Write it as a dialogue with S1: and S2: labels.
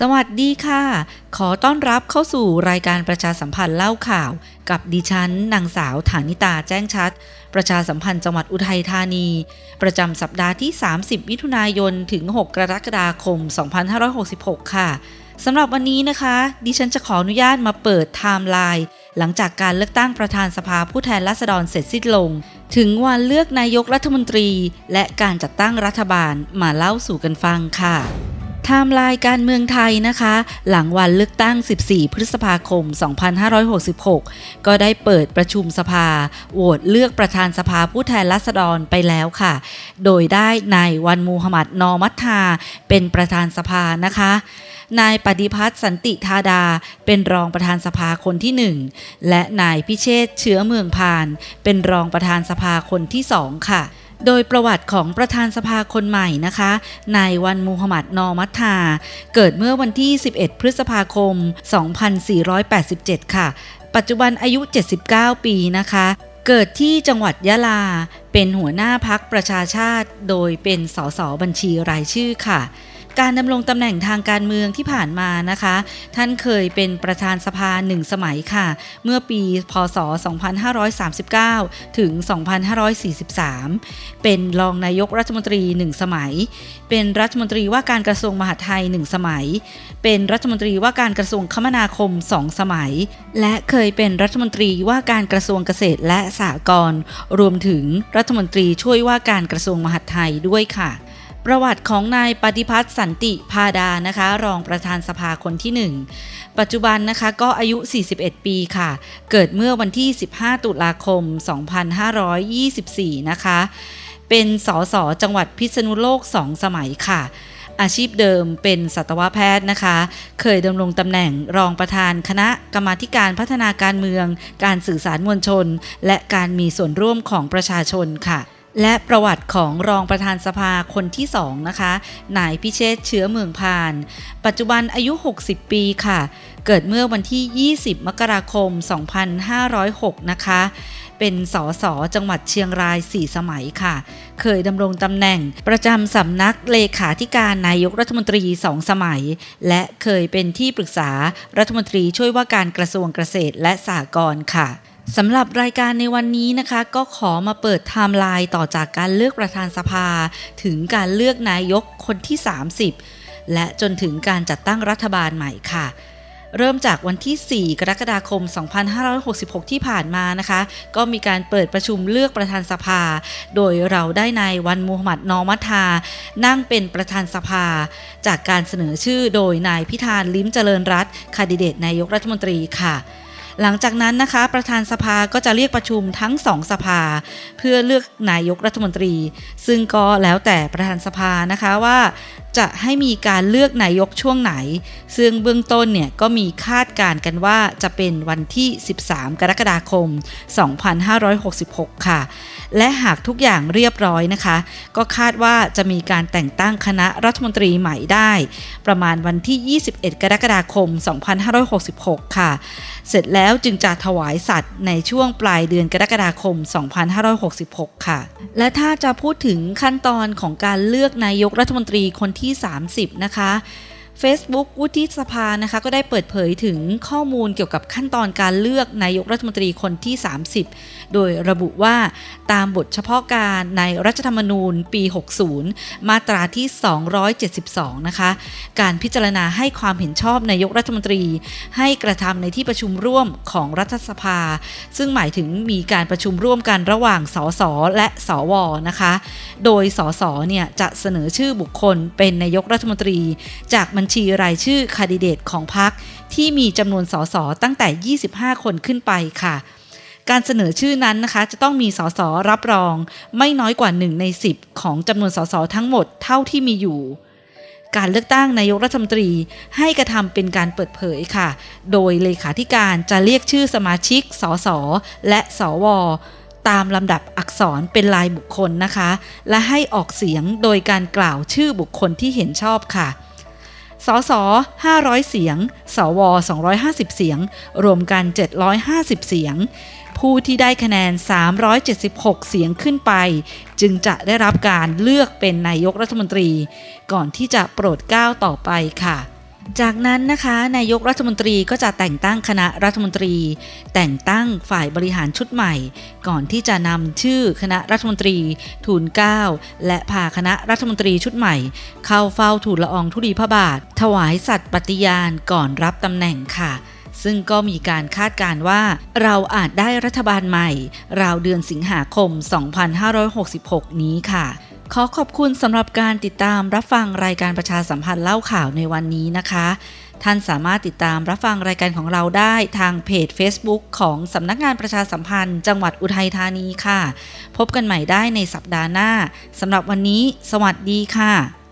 S1: สวัสดีค่ะ ขอต้อนรับเข้าสู่รายการประชาสัมพันธ์เล่าข่าว กับดิฉันนางสาวฐานิตาแจ้งชัด ประชาสัมพันธ์จังหวัดอุทัยธานี ประจำสัปดาห์ที่ 30 มิถุนายน ถึง 6 กรกฎาคม 2566 ค่ะสำหรับวันนี้นะคะ ดิฉันจะขออนุญาตมาเปิดไทม์ไลน์หลังจากการเลือกตั้งประธานสภาผู้แทนราษฎรเสร็จสิ้นลง ถึงวันเลือกนายกรัฐมนตรี และการจัดตั้งรัฐบาลมาเล่าสู่กันฟังค่ะ ไทม์ไลน์การเมืองไทยนะคะ หลังวันเลือกตั้ง 14 พฤษภาคม 2566 ก็ได้เปิดประชุมสภา โหวตเลือกประธานสภาผู้แทนราษฎรไปแล้วค่ะ โดยได้นายวันมูฮัมหมัดนอมัตทา เป็นประธานสภานะคะ นายปฏิพัฒน์สันติธาดา เป็นรองประธานสภาคนที่หนึ่งและนายพิเชษเชื้อเมืองพาน เป็นรองประธานสภาคนที่สองค่ะ โดยประวัติของประธานสภาคนใหม่นะคะ นายวันมูฮัมหมัดนอมัตทา เกิดเมื่อวันที่ 11 พฤษภาคม 2487 ค่ะ ปัจจุบันอายุ 79 ปีนะคะ เกิดที่จังหวัดยะลา เป็นหัวหน้าพักประชาชาติ โดยเป็นสสบัญชีรายชื่อค่ะ การดำรงตำแหน่งทางการเมืองที่ผ่านมานะคะ ท่านเคยเป็นประธานสภาหนึ่งสมัยค่ะ เมื่อปีพศ 2539 ถึง 2543 เป็นรองนายกรัฐมนตรีหนึ่งสมัย เป็นรัฐมนตรีว่าการกระทรวงมหาดไทยหนึ่งสมัย เป็นรัฐมนตรีว่าการกระทรวงคมนาคมสองสมัย และเคยเป็นรัฐมนตรีว่าการกระทรวงเกษตรและสหกรณ์รวมถึงรัฐมนตรีช่วยว่าการกระทรวงมหาดไทยด้วยค่ะ ประวัติของนายปฏิพัฒน์สันติพาดานะคะ รองประธานสภาคนที่ 1 ปัจจุบันนะคะก็อายุ 41 ปีค่ะ เกิดเมื่อวันที่ 15 ตุลาคม 2524 นะคะ เป็นสสจังหวัดพิษณุโลก 2 สมัยค่ะอาชีพเดิมเป็นสัตวแพทย์นะคะ เคยดำรงตำแหน่งรองประธานคณะกรรมาการพัฒนาการเมือง การสื่อสารมวลชน และการมีส่วนร่วมของประชาชนค่ะ และประวัติของรองประธานสภาคนที่สองนะคะนายพิเชษเชื้อเมืองพาน ปัจจุบันอายุ 60 ปีค่ะ เกิดเมื่อวันที่ 20 มกราคม 2506 นะคะ เป็นสสจังหวัดเชียงราย 4 สมัยค่ะ เคยดำรงตำแหน่งประจำสำนักเลขาธิการนายกรัฐมนตรี2สมัย และเคยเป็นที่ปรึกษารัฐมนตรีช่วยว่าการกระทรวงเกษตรและสหกรณ์ค่ะ สำหรับรายการในวันนี้นะคะก็ขอมาเปิดไทม์ไลน์ต่อจากการเลือกประธานสภา ถึงการเลือกนายกคนที่ 30 และจนถึงการจัดตั้งรัฐบาลใหม่ค่ะ เริ่มจากวันที่ 4 กรกฎาคม 2566 ที่ผ่านมานะคะ ก็มีการเปิดประชุมเลือกประธานสภา โดยเราได้นายวันมูฮัมหมัดนอมัทา นั่งเป็นประธานสภา จากการเสนอชื่อโดยนายพิธานลิ้มเจริญรัตน์คดิเดตนายกรัฐมนตรีค่ะ หลังจากนั้นนะคะ ประธานสภาก็จะเรียกประชุมทั้งสองสภา เพื่อเลือกนายกรัฐมนตรี ซึ่งก็แล้วแต่ประธานสภานะคะว่า จะให้มีการเลือกนายกช่วงไหน ซึ่งเบื้องต้นเนี่ยก็มีคาดการณ์กันว่าจะเป็นวันที่ 13 กรกฎาคม 2566 ค่ะ และหากทุกอย่างเรียบร้อยนะคะ ก็คาดว่าจะมีการแต่งตั้งคณะรัฐมนตรีใหม่ได้ ประมาณวันที่ 21 กรกฎาคม 2566 ค่ะ เสร็จแล้วจึงจะถวายสัตว์ในช่วงปลายเดือนกรกฎาคม 2566 ค่ะ และถ้าจะพูดถึงขั้นตอนของการเลือกนายกรัฐมนตรีคนที่ที่ 30 นะคะ Facebook วุฒิสภานะคะก็ได้เปิดเผยถึงข้อมูลเกี่ยวกับขั้นตอนการเลือกนายกรัฐมนตรีคนที่ 30 โดยระบุว่าตามบทเฉพาะการในรัฐธรรมนูญปี 60 มาตราที่ 272 นะคะ การพิจารณาให้ความเห็นชอบนายกรัฐมนตรี ให้กระทำในที่ประชุมร่วมของรัฐสภา ซึ่งหมายถึงมีการประชุมร่วมกันระหว่างสสและสวนะคะ โดยสสเนี่ยจะเสนอชื่อบุคคลเป็นนายกรัฐมนตรีจากบัญชีรายชื่อคาดิเดตของพรรคที่มีจำนวนสสตั้งแต่ 25 คนขึ้นไปค่ะ การเสนอชื่อนั้นนะคะ จะต้องมีสสรับรอง ไม่น้อยกว่า 1 ใน 10 ของจำนวนสสทั้งหมดเท่าที่มีอยู่การเลือกตั้งนายกรัฐมนตรีให้กระทำเป็นการเปิดเผยค่ะ โดยเลขาธิการจะเรียกชื่อสมาชิก สส และสว ตามลำดับอักษรเป็นลายบุคคลนะคะ และให้ออกเสียงโดยการกล่าวชื่อบุคคลที่เห็นชอบค่ะ สส500 เสียง สว 250 เสียง รวมกัน 750 เสียง ผู้ที่ได้คะแนน 376 เสียงขึ้นไป จึงจะได้รับการเลือกเป็นนายกรัฐมนตรี ก่อนที่จะโปรดเกล้าต่อไปค่ะ จากนั้นนะคะนายกรัฐมนตรีก็จะแต่งตั้งคณะรัฐมนตรี แต่งตั้งฝ่ายบริหารชุดใหม่ ก่อนที่จะนำชื่อคณะรัฐมนตรีทูลเก้าและพาคณะรัฐมนตรีชุดใหม่ เข้าเฝ้าทูลละอองธุลีพระบาท ถวายสัตย์ปฏิญาณก่อนรับตำแหน่งค่ะซึ่งก็มีการคาดการณ์ว่าเราอาจได้รัฐบาลใหม่ ราวเดือนสิงหาคม 2566 นี้ค่ะ ขอขอบคุณสำหรับการติดตามรับฟังรายการประชาสัมพันธ์เล่าข่าวในวันนี้นะคะ ท่านสามารถติดตามรับฟังรายการของเราได้ทางเพจ Facebook ของสำนักงานประชาสัมพันธ์ จังหวัดอุทัยธานีค่ะ พบกันใหม่ได้ในสัปดาห์หน้าสำหรับวันนี้ สวัสดีค่ะ